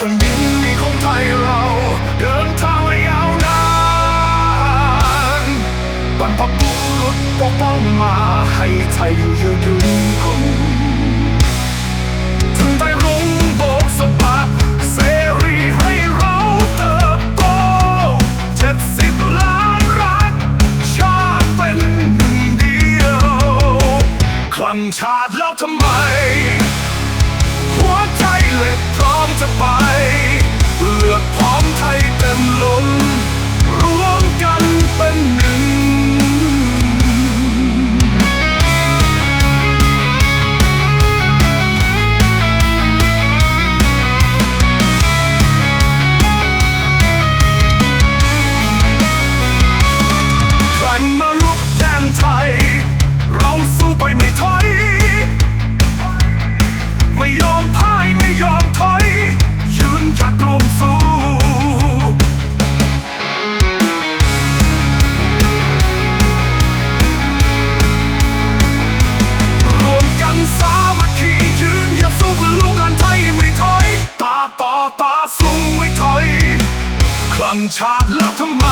แผ่นดินนี้ของไทยเราเดินทางมายาวนานบรรพบุรุษปกป้องมาให้ไทยอยู่ยืนยืนคงถึงไทยรุ่งโบกสะบัดเสรีให้เราเติบโตเจ็ดสิบล้านรักชาติเป็นหนึ่งเดียวคลั่งชาติแล้วทำไม หัวใจเหล็ก พร้ ต่อตาสู้ไม่ถอย คลั่งชาติแล้วทำไม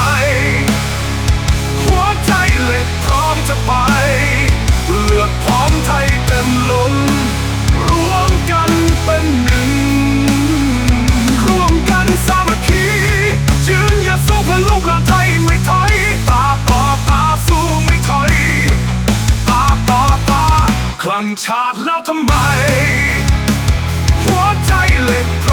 หัวใจเหล็กพร้อมจะไป เลือดพร้อมไทยเต็มล้นรวมกันเป็นหนึ่ง รวมกันสามัคคียืนอย่าสู้เพื่อลูกหลานไทยไม่ถอยตาต่อตาสู้ไม่ถอยตาต่อตาคลั่งชาติแล้วทำไม หัวใจเหล็ก